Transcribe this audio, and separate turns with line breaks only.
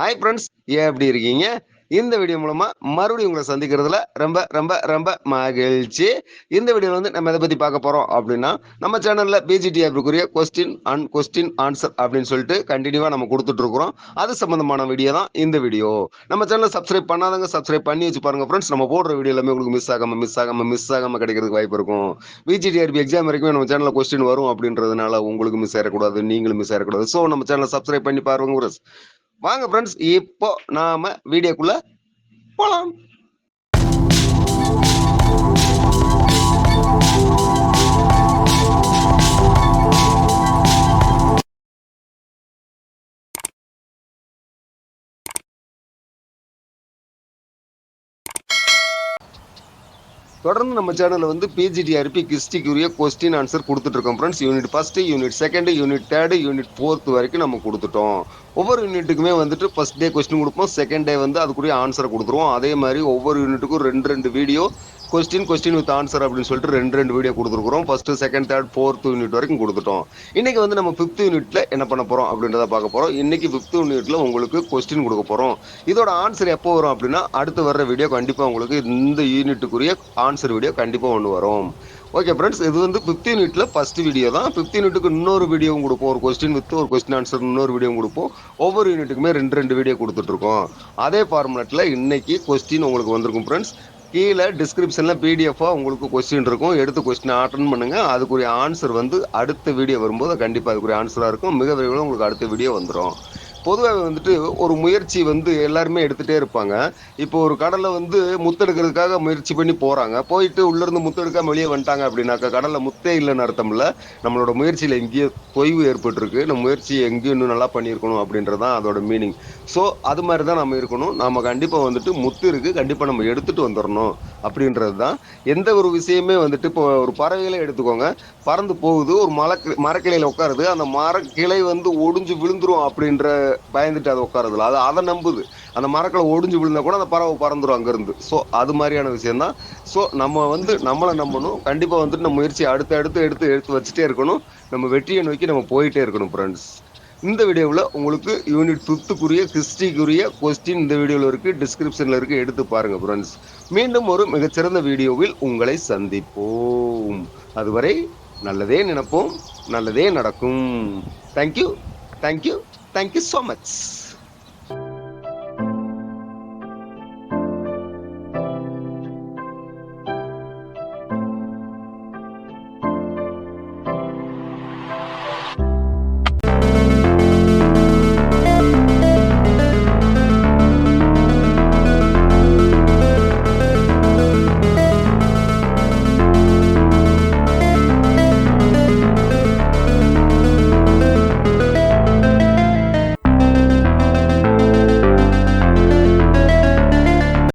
Hi friends ஏன் எப்படி இருக்கீங்க? இந்த வீடியோ மூலமா மறுபடியும் உங்களை சந்திக்கிறதுல ரொம்ப ரொம்ப ரொம்ப மகிழ்ச்சி. இந்த வீடியோவில் வந்து நம்ம எதை பற்றி பார்க்க போகிறோம் அப்படின்னா நம்ம சேனலில் பிஜிடிஆருக்குரிய கொஸ்டின் அண்ட் கொஸ்டின் ஆன்சர் அப்படின்னு சொல்லிட்டு கண்டினியூவாக நம்ம கொடுத்துட்ருக்குறோம் அது சம்மந்தமான வீடியோ தான் இந்த வீடியோ நம்ம சேனலை சப்ஸ்கிரைப் பண்ணாதவங்க சப்ஸ்கிரைப் பண்ணி வச்சு பாருங்க ஃப்ரெண்ட்ஸ் நம்ம போடுற வீடியோ எல்லாமே உங்களுக்கு மிஸ் ஆகாமல் மிஸ் ஆகாமல் மிஸ் ஆகாமல் கிடைக்கிறதுக்கு வாய்ப்பு இருக்கும். பிஜிடிஆர்பி எக்ஸாம் வரைக்கும் நம்ம சேனலில் கொஸ்டின் வரும் அப்படின்றதுனால உங்களுக்கு மிஸ் ஆயிடக்கூடாது நீங்களும் மிஸ் ஆயிடக்கூடாது. ஸோ நம்ம சேனலை சப்ஸ்கிரைப் பண்ணி பாருங்க ஃப்ரெண்ட்ஸ் வாங்க ஃப்ரெண்ட்ஸ் இப்போ நாம வீடியோக்குள்ள போலாம். தொடர்ந்து நம்ம சேனல்ல வந்து பிஜிடிஆர்பி கிஸ்டிக்குரிய கொஸ்டின் ஆன்சர் கொடுத்துட்ருக்கோம் friends unit first unit second unit third unit fourth வரைக்கும் நம்ம கொடுத்துட்டோம். ஒவ்வொரு யூனிட்டுக்குமே வந்துட்டு ஃபர்ஸ்ட் டே கொஸ்டின் கொடுப்போம். செகண்ட் டே வந்து அதுக்குரிய ஆன்சரை கொடுத்துருவோம். அதே மாதிரி ஒவ்வொரு யூனிட்டுக்கும் ரெண்டு ரெண்டு video question question with answer அப்படின்னு சொல்லிட்டு ரெண்டு ரெண்டு வீடியோ கொடுத்துருக்குறோம். First second third fourth unit வரைக்கும் கொடுத்துட்டோம். இன்றைக்கி வந்து நம்ம ஃபிஃப்த் யூனிட்டில் என்ன பண்ண போகிறோம் அப்படின்றத பார்க்க போகிறோம் இன்றைக்கி ஃபிஃப்த் யூனிட்டில் உங்களுக்கு கொஸ்டின் கொடுக்க போகிறோம் இதோட ஆன்சர் எப்போ வரும் அப்படின்னா அடுத்து வர்ற வீடியோ கண்டிப்பாக உங்களுக்கு இந்த யூனிட்டுக்குரிய ஆன்சர் வீடியோ கண்டிப்பாக ஒன்று வரும். ஓகே ஃப்ரெண்ட்ஸ் இது வந்து ஃபிஃப்த் யூனிட்ல ஃபஸ்ட் வீடியோ தான். ஃபிஃப்த் யூனிட்டுக்கு இன்னொரு வீடியோவும் கொடுப்போம். ஒரு கொஸ்டின் வித் ஒரு கொஸ்டின் ஆன்சர் இன்னொரு வீடியோவும் கொடுப்போம். ஒவ்வொரு யூனிட்டுக்குமே ரெண்டு ரெண்டு வீடியோ கொடுத்துட்ருக்கோம். அதே ஃபார்மேட்டில் இன்னைக்கு கொஸ்டின் உங்களுக்கு வந்திருக்கும் ஃப்ரெண்ட்ஸ் கீழே டிஸ்கிரிப்ஷனில் பிடிஎஃபாக உங்களுக்கு கொஸ்டின் இருக்கும். எடுத்து கொஸ்டினை அட்டன் பண்ணுங்கள் அதுக்குரிய ஆன்சர் வந்து அடுத்த வீடியோ வரும்போது கண்டிப்பாக அதுக்குரிய ஆன்சராக இருக்கும். மிக விரைவில் உங்களுக்கு அடுத்த வீடியோ வந்துடும் பொதுவாக வந்துட்டு ஒரு முயற்சி வந்து எல்லாருமே எடுத்துகிட்டே இருப்பாங்க. இப்போ ஒரு கடலை வந்து முத்தெடுக்கிறதுக்காக முயற்சி பண்ணி போகிறாங்க போயிட்டு உள்ளேருந்து முத்தெடுக்காம வெளியே வந்துட்டாங்க அப்படின்னாக்கா கடலில் முத்தே இல்லைன்னு அர்த்தமில்ல நம்மளோட முயற்சியில் எங்கேயோ தொய்வு ஏற்பட்டிருக்கு. நம்ம முயற்சி எங்கேயும் இன்னும் நல்லா பண்ணியிருக்கணும் அப்படின்றது தான் அதோட மீனிங். ஸோ அது மாதிரி தான் நம்ம இருக்கணும். நம்ம கண்டிப்பாக வந்துட்டு முத்து இருக்குது கண்டிப்பாக நம்ம எடுத்துகிட்டு வந்துடணும் அப்படின்றது தான். எந்த ஒரு விஷயமே வந்துட்டு இப்போ ஒரு பறவைகளை எடுத்துக்கோங்க. பறந்து போகுது ஒரு மலை மரக்கிளையில் உட்காருது. அந்த மரக்கிளை வந்து ஒடிஞ்சு விழுந்துரும் அப்படின்ற பயந்துட்டு அதை உட்காருதுல. அது அதை நம்புது. அந்த மரக்கிளை ஒடிஞ்சு விழுந்தா கூட அந்த பறவை பறந்துடும் அங்கேருந்து. ஸோ அது மாதிரியான விஷயம் தான் ஸோ நம்ம வந்து நம்மளை நம்பணும். கண்டிப்பாக வந்துட்டு நம்ம முயற்சியை அடுத்து அடுத்து எடுத்து எடுத்து வச்சுட்டே இருக்கணும். நம்ம வெற்றியை நோக்கி நம்ம போயிட்டே இருக்கணும் ஃப்ரெண்ட்ஸ் இந்த வீடியோவில் உங்களுக்கு யூனிட் ஃபிஃப்த்துக்குரிய ஹிஸ்ட்ரிக்குரிய கொஸ்டின் இந்த வீடியோவில் இருக்குது டிஸ்கிரிப்ஷனில் இருக்குது எடுத்து பாருங்கள் ஃப்ரெண்ட்ஸ் மீண்டும் ஒரு மிகச்சிறந்த வீடியோவில் உங்களை சந்திப்போம். அதுவரை நல்லதே நினைப்போம் நல்லதே நடக்கும். Thank you thank you thank you so much